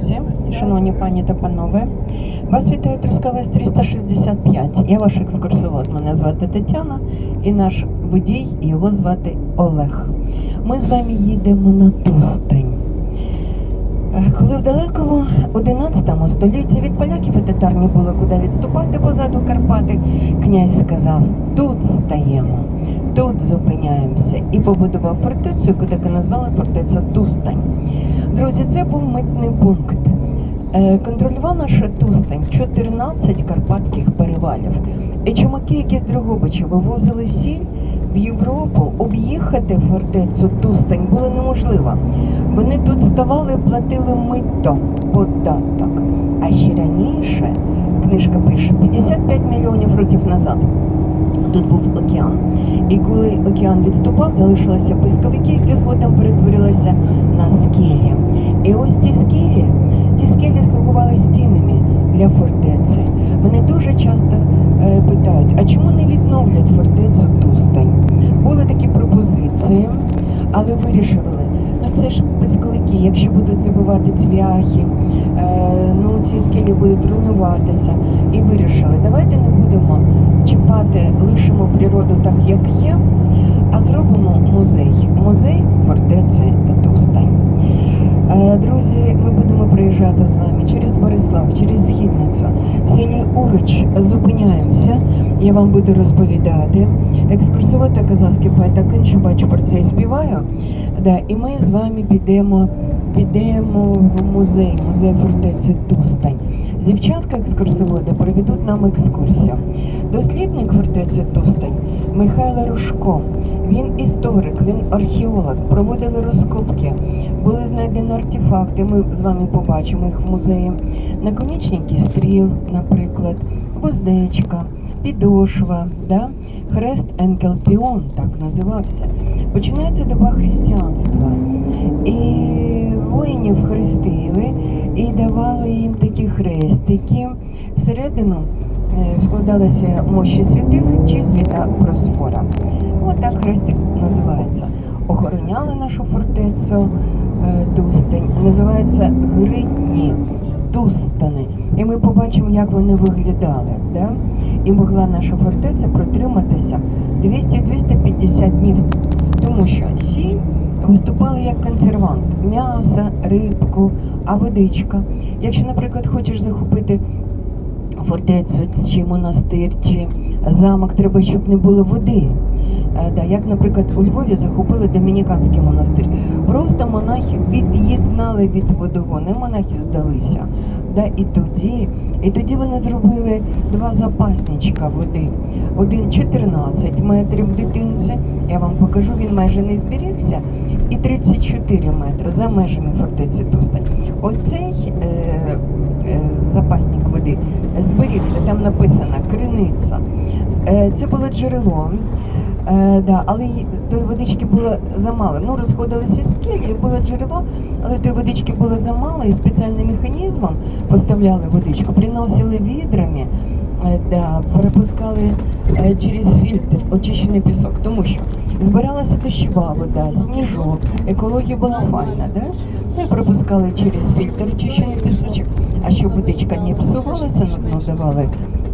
друзі, шановні пані та панове, вас вітає Трускавець 365. Я ваш екскурсовод. Мене звати Тетяна і наш водій, його звати Олег. Ми з вами їдемо на Тустень. Е, Коли в далекому 11 столітті від поляків і татар не було куди відступати позаду Карпати, князь сказав: тут стаємо, тут зупиняємося і побудував фортецю, яку так і назвали фортеця Тустань. Друзі, це був митний пункт. Е, Контролював наша Тустань 14 карпатських перевалів. І чумаки, які з Дрогобича вивозили сіль в Європу, об'їхати фортецю Тустань було неможливо. Вони тут ставали, платили мито, податок. А ще раніше, книжка пише, 55 мільйонів років назад. Тут був океан. І коли океан відступав, залишилися писковики, які згодом перетворилися на скелі. І ось ці скелі, ті скелі слугували стінами для фортеці. Мене дуже часто е, питають, а чому не відновлять фортецю Тустань? Були такі пропозиції, але вирішили, ну це ж писковики, якщо будуть забивати цвяхи, е, ну ці скелі будуть руйнуватися. І вирішили, давайте не будемо чіпати, лишимо природу так, як є, а зробимо музей. Музей фортеці Тустань. Е, Друзі, ми будемо приїжджати з вами через Борислав, через Східницю. В селі Уруч зупиняємося. Я вам буду розповідати. Екскурсовод та казахський поет Акинчу, бачу про це і співаю. Да, і ми з вами підемо, підемо в музей, музей фортеці Тустань. Дівчатка екскурсоводи проведуть нам екскурсію. Дослідник фортеці Тустань Михайло Рушко. Він історик, він археолог, проводили розкопки, були знайдені артефакти. Ми з вами побачимо їх в музеї. Наконечники стріл, наприклад, вуздечка, підошва, да? хрест Енкелпіон, так називався. Починається доба християнства. І воїнів хрестили і давали їм такі хрестики. Всередину складалися мощі святих чи свята Просфора. От хрестик називається. Охороняли нашу фортецю е, Тустань. Називається Гридні Тустани. І ми побачимо, як вони виглядали. Да? І могла наша фортеця протриматися 200-250 днів. Тому що сіль виступала як консервант м'яса, рибку, а водичка. Якщо, наприклад, хочеш захопити фортецю чи монастир, чи замок, треба, щоб не було води. Е, Да, як, наприклад, у Львові захопили домініканський монастир. Просто монахи від'єднали від водогону, монахи здалися. Да, і тоді, і тоді вони зробили два запасничка води. Один 14 метрів дитинці. Я вам покажу, він майже не зберігся. І 34 метри за межами фортеці Тустань. Ось цей е, е, запасник води зберігся, там написано криниця. Е, це було джерело. Е, да, але тої водички було замало. Ну, розходилися скелі, було джерело, але тої водички було замало і спеціальним механізмом поставляли водичку, приносили відрами, е, да, перепускали е, через фільтр очищений пісок, тому що збиралася дощова вода, сніжок, екологія була файна, да? І пропускали через фільтр очищений пісочок, а щоб водичка не псувалася, ну, давали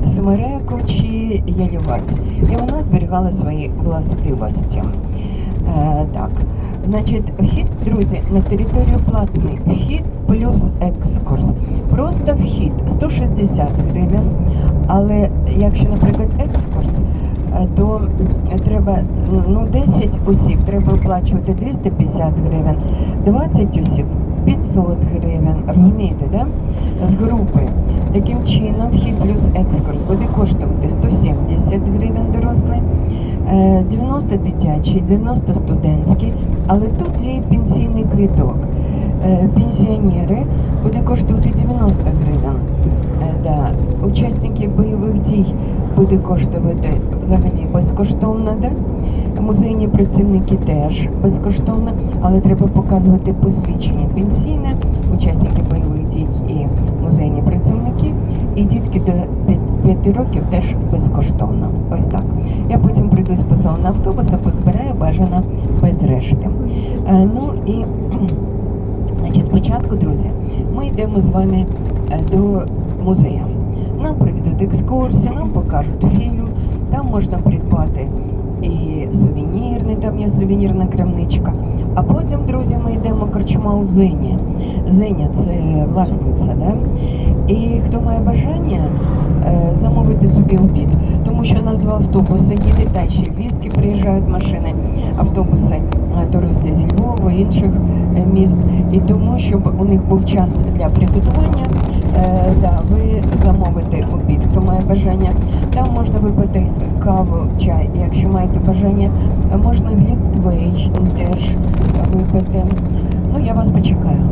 смереку чи ялівець. І вона зберігала свої властивості. Е, так, значить, вхід, друзі, на територію платний. Вхід плюс екскурс. Просто вхід 160 гривень. Але якщо, наприклад, екскурс, то треба ну, 10 осіб треба оплачувати 250 гривень, 20 осіб 500 гривень. Розумієте, да? З групи. Таким чином, вхід плюс екскурс буде коштувати 170 гривень дорослий, е, 90 дитячий, 90 студентський, але тут діє пенсійний квіток. Е, Пенсіонери буде коштувати 90 гривень. Е, Да. Учасники бойових дій буде коштувати взагалі безкоштовно, да? Музейні працівники теж безкоштовно, але треба показувати посвідчення пенсійне, учасники бойових дій і музейні працівники, і дітки до 5 років теж безкоштовно. Ось так. Я потім прийду з посилу автобуса, позбираю бажано без решти. Е, ну і значить, спочатку, друзі, ми йдемо з вами е, до музею. Нам проведуть екскурсію, нам покажуть фільм, там можна придбати і сувенірний, там є сувенірна крамничка. А потім, друзі, ми йдемо корчма у Зені. Зеня це власниця, да? І хто має бажання е, замовити собі обід, тому що у нас два автобуси їде, та ще Львівські приїжджають машини, автобуси, е, туристи зі Львова, інших е, міст. І тому, щоб у них був час для приготування, да, ви замовите обід. Хто має бажання, там можна випити каву, чай. Якщо маєте бажання, можна глітвей теж випити. Ну, я вас почекаю.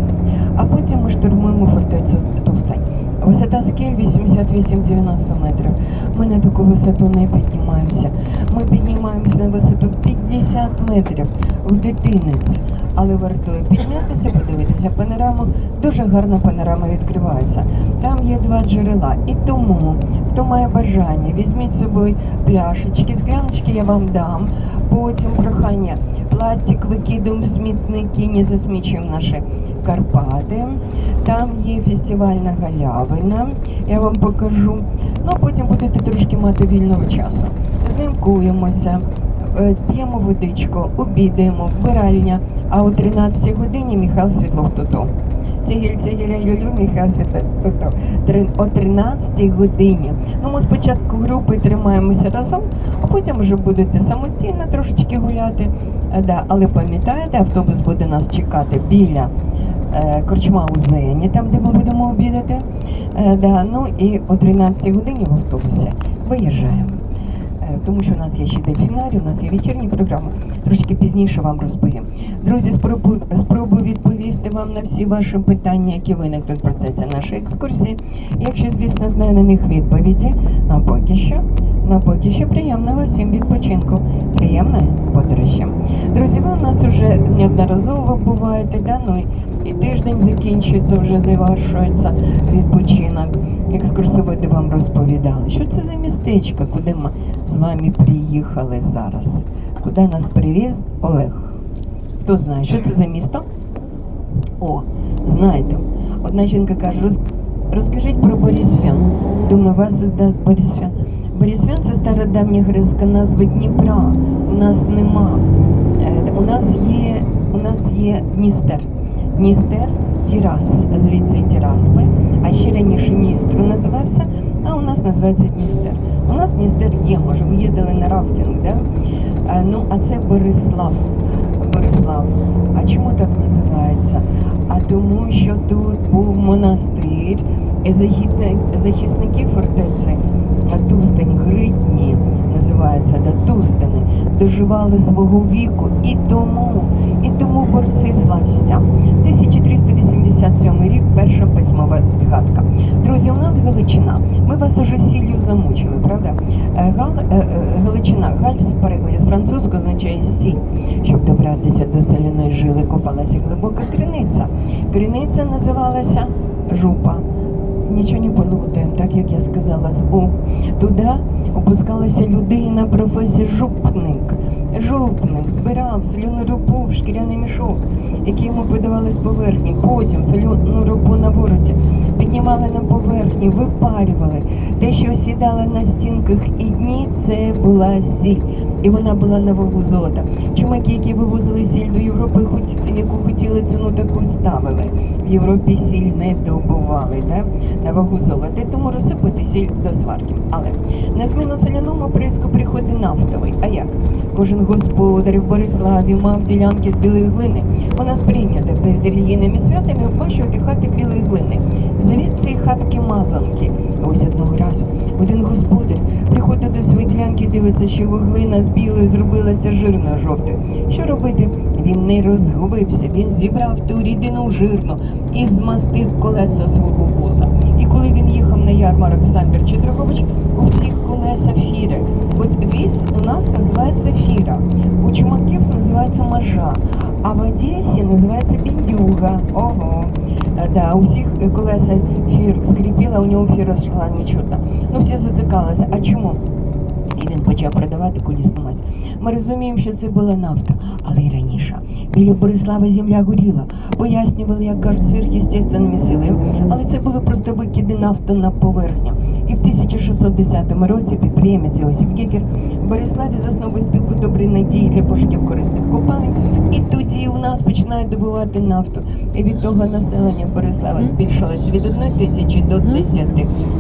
А потім ми штурмуємо фортецю Тустань. Висота скель 88-90 метрів. Ми на таку висоту не піднімаємося. Ми піднімаємося на висоту 50 метрів в дитинець. Але вартує піднятися, подивитися панораму. Дуже гарна панорама відкривається. Там є два джерела. І тому, хто має бажання, візьміть з собою пляшечки, скляночки я вам дам. Потім прохання. Пластик викидаємо в смітники, не засмічуємо наші Карпати. Там є фестивальна галявина. Я вам покажу. Ну, потім будете трошки мати вільного часу. Знімкуємося, п'ємо водичку, обідаємо, вбиральня. А о 13 годині Михайло Світлов Тото. Цігіль, цігіль, я люблю Михайло Світлов Тото. О 13 годині. Ну, ми спочатку групою тримаємося разом, а потім вже будете самостійно трошечки гуляти. Е, Да, але пам'ятаєте, автобус буде нас чекати біля е, корчма у Зені, там де ми будемо обідати. Е, да, ну і о 13 годині в автобусі виїжджаємо. Тому що у нас є ще дельфінарій, у нас є вечірні програми. Трошки пізніше вам розповім. Друзі, спробую, спробую відповісти вам на всі ваші питання, які виникнуть в процесі нашої екскурсії. Якщо, звісно, знаю на них відповіді, а поки що, поки що приємного всім відпочинку, приємної подорожі. Друзі, ви у нас вже неодноразово буваєте, да? ну, і- тиждень закінчується, вже завершується відпочинок. Екскурсоводи вам розповідали, що це за містечко, куди ми з вами приїхали зараз. Куди нас привіз Олег? Хто знає, що це за місто? О, знаєте, одна жінка каже, розкажіть про Борисфян. Думаю, вас здасть Борисфян. Борисфян це стародавня грецька назва Дніпра. У нас нема. Е, У нас є, у нас є Дністер. Дністер Тірас, звідси Тірасполь, а ще раніше Дністр називався, а у нас називається Дністер. У нас Дністер є, може, ви їздили на рафтинг, да? Е, Ну, а це Борислав. Борислав. А чому так називається? А тому, що тут був монастир, загідне- фортеці Тустань, Гридні називається, да, Тустани, доживали свого віку. І тому, і тому борці слався. 1387 рік, перша письмова згадка. Друзі, у нас Галичина. Ми вас уже сіллю замучили, правда? Е, Гал, е, е, Галичина, галь з з французького означає сіль. Щоб добратися до соляної жили, копалася глибока криниця. Криниця називалася Жупа. Нічого не плутаємо, так як я сказала з У. Туди опускалася людина професії жупник. Жупник збирав соляну ропу в шкіряний мішок, який йому подавали з поверхні. Потім соляну ропу на вороті піднімали на поверхню, випарювали. Те, що осідало на стінках і дні, це була сіль. І вона була на вагу золота. Чумаки, які вивозили сіль до Європи, хоч яку хотіли ціну таку ставили. В Європі сіль не добували, да? на вагу золота. Тому розсипати сіль до сварки. Але на зміну соляному приску приходить нафтовий. А як? Кожен господар в Бориславі мав ділянки з білої глини. У нас прийнято перед релігійними святами обмащувати хати білої глини. Звідси хатки мазанки. Ось одного разу один господар приходить до своєї ділянки, дивиться, що його глина з білої зробилася жирною жовтою. Що робити? Він не розгубився, він зібрав ту рідину жирну і змастив колеса свого воза. І коли він їхав на ярмарок в Самбір Дрогобич, у всіх колеса фіри. От віз у нас називається фіра, у чумаків називається мажа, а в Одесі називається біндюга. Ого. Да, у всіх колеса фір скріпіла, у нього фіра шла нечутно. Ну всі зацікалися. А чому? Він почав продавати колісну мазь. Ми розуміємо, що це була нафта, але й раніше. Біля Борислава земля горіла. Пояснювали, як кажуть, сверхъестественними силами. Але це було просто викиди нафти на поверхню. І в 1610 році підприємець Іосиф Гекер в Бориславі засновує спілку доброї надії для пошуків корисних копалин. І тоді у нас починають добувати нафту. І від того населення Борислава збільшилось від 1 тисячі до 10.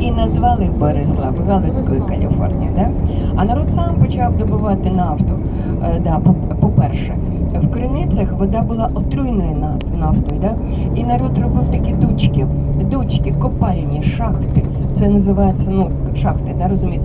І назвали Борислав Галицькою Каліфорнією. Да? А народ сам почав добувати нафту. Е, да, по-перше, в криницях вода була отруйною на- нафтою, да? і народ робив такі дучки, дучки, копальні, шахти. Це називається ну, шахти, да, розумієте?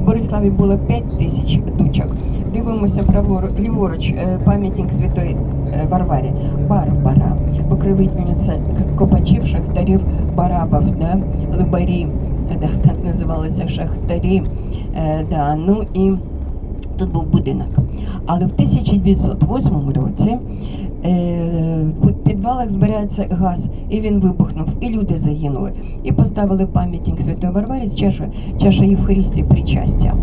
В Бориславі було 5 тисяч дучок. Дивимося праворуч, ліворуч, е, пам'ятник Святої е, Варварі. Барбара, покровительниця копачів, шахтарів, барабов, да? либарі, е, так називалися шахтарі. Да, ну і тут був будинок. Але в 1908 році е, в підвалах збирається газ, і він вибухнув, і люди загинули. І поставили пам'ятник Святої Варварі з чаша, чаша Євхаристії причастя.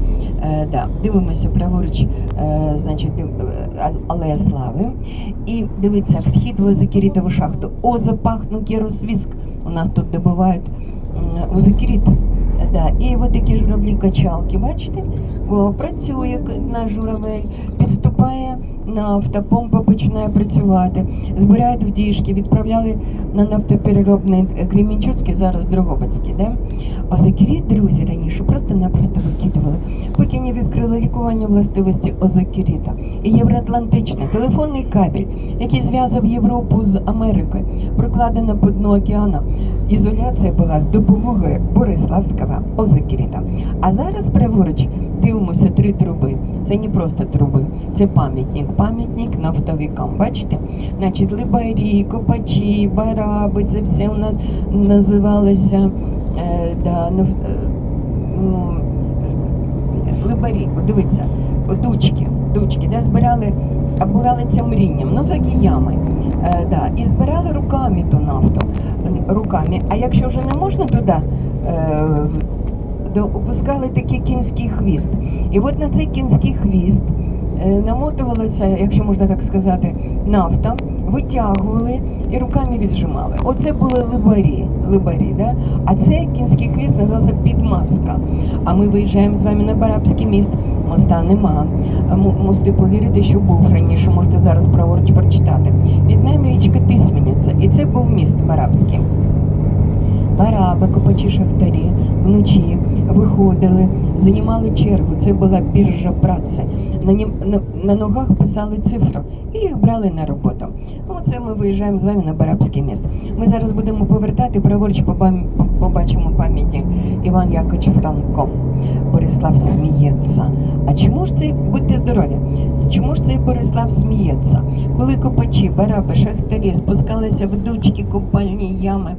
Е, да, дивимося праворуч, е, значить, е, алея слави. І дивіться, вхід в Озакірітову шахту. О, запахну керосвіск. У нас тут добувають озакіріт. Да. І от такі журавлі качалки, бачите? О, працює наш журавель, підступає нафта, помпа починає працювати, збирають вдіжки, відправляли на нафтопереробний е, Кремінчуцький, зараз Дрогобицький. Да? А закіріт, друзі, раніше просто-напросто викидували, поки не відкрили лікування властивості озокеріта. І євроатлантичний телефонний кабель, який зв'язав Європу з Америкою, прокладено по дну океану. Ізоляція була з допомогою Бориславського озокеріта. А зараз праворуч дивимося три труби. Це не просто труби, це пам'ятник. Пам'ятник нафтовикам. Бачите? Значить, либарі, копачі, бараби, це все у нас називалося е, да, наф, е, либарі. Дивіться, дучки, дучки, де збирали, оббирали цим рінням, ну так і ями. Е, да, і збирали руками ту нафту. Руками. А якщо вже не можна туди, е, до, опускали такий кінський хвіст. І от на цей кінський хвіст е, намотувалася, якщо можна так сказати, нафта, витягували і руками віджимали. Оце були либарі, либарі да? а це кінський хвіст називався підмазка. А ми виїжджаємо з вами на Барабський міст. Моста нема. М- Мусите повірити, що був раніше, можете зараз праворуч прочитати. Під нами річка Тисмениця, і це був міст Барабський. Бараби, копачі шахтарі вночі виходили, займали чергу. Це була біржа праці. На, нім, на, на ногах писали цифру і їх брали на роботу. Ну, це ми виїжджаємо з вами на Барабське місто. Ми зараз будемо повертати, праворуч побачимо пам'ятник Іван Якович Франко. Борислав сміється. А чому ж цей, будьте здорові, чому ж цей Борислав сміється? Коли копачі, бараби, шахтарі спускалися в дучки, копальні ями,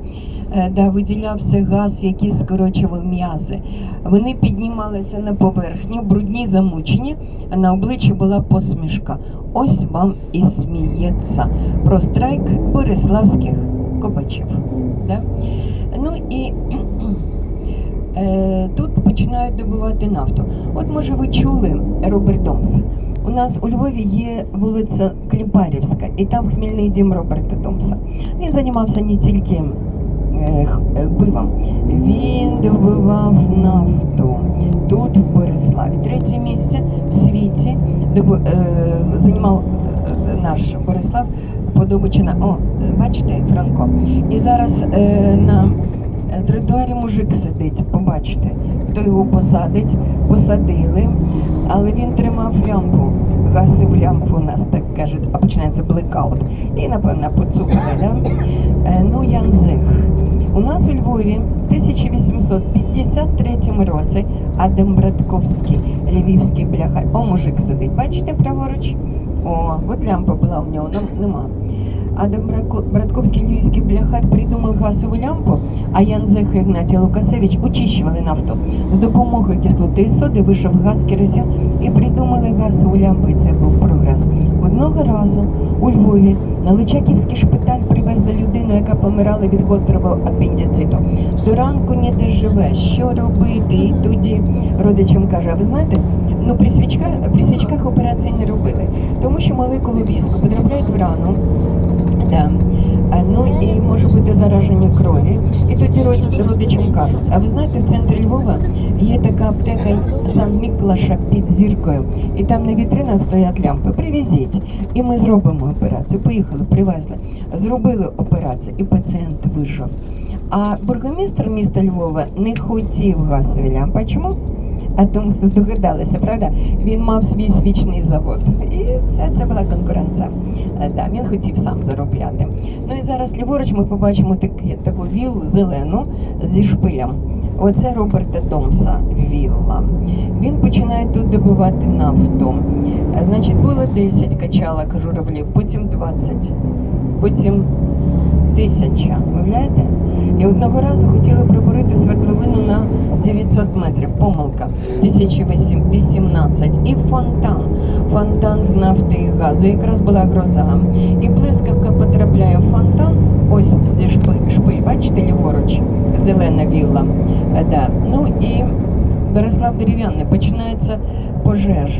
е, де виділявся газ, який скорочував м'язи. Вони піднімалися на поверхню, брудні, замучені, а на обличчі була посмішка. Ось вам і сміється про страйк бориславських копачів. Да? Ну і е, тут починають добувати нафту. От може ви чули Роберт Домс. У нас у Львові є вулиця Клімпарівська, і там хмільний дім Роберта Домса. Він займався не тільки е, е, пивом, він добивав нафту тут, в Бориславі. Третє місце в світі доби- е, займав наш Борислав Подобичина. О, бачите, Франко. І зараз на тротуарі мужик сидить, побачите, хто його посадить, посадили, але він тримав лямпу, гасив лямпу нас, так кажуть, а починається блекаут. І, напевно, поцупили, да? Е, ну, Ян Зих. У нас у Львові в 1853 році Адам Братковський, львівський бляхар. О, мужик сидить, бачите праворуч? О, от лямпа була у нього, ну, нема. Адам Братковський львівський бляхар придумав газову лямпу, а Ян Зех і Ігнатій Лукасевич очищували нафту. З допомогою кислоти і соди вийшов газ керосин і придумали газову лямпу, і це був прогрес. Одного разу у Львові на Личаківський шпиталь привезли людину, яка помирала від гострого апендициту. До ранку ніде живе. Що робити? І тоді родичам каже, а ви знаєте, ну при свічках, при свічках операції не робили, тому що молекулу віску потрапляють в рану. Да. Ну і може бути зараження крові. І тоді родичам кажуть, а ви знаєте, в центрі Львова є така аптека Сан Міклаша під зіркою, і там на вітринах стоять лямпи. Привезіть, і ми зробимо операцію. Поїхали, привезли, зробили операцію, і пацієнт вижив. А бургомістр міста Львова не хотів газові лямпи. Чому? А тому здогадалися, правда? Він мав свій свічний завод. І все це була конкуренція. Е, Да, він хотів сам заробляти. Ну і зараз ліворуч ми побачимо такі, таку віллу зелену зі шпилем. Оце Роберта Томса вілла. Він починає тут добувати нафту. Е, Значить, було 10 качалок журавлів, потім 20, потім тисяча. Уявляєте? І одного разу хотіли пробурити свердловину на 900 метрів. Помилка 1018. І фонтан. Фонтан з нафти і газу. Якраз була гроза. І блискавка потрапляє в фонтан. Ось зі шпиль, шпиль бачите, ліворуч, зелена вілла. Е, Да. Ну і Береслав дерев'яний, починається пожежа.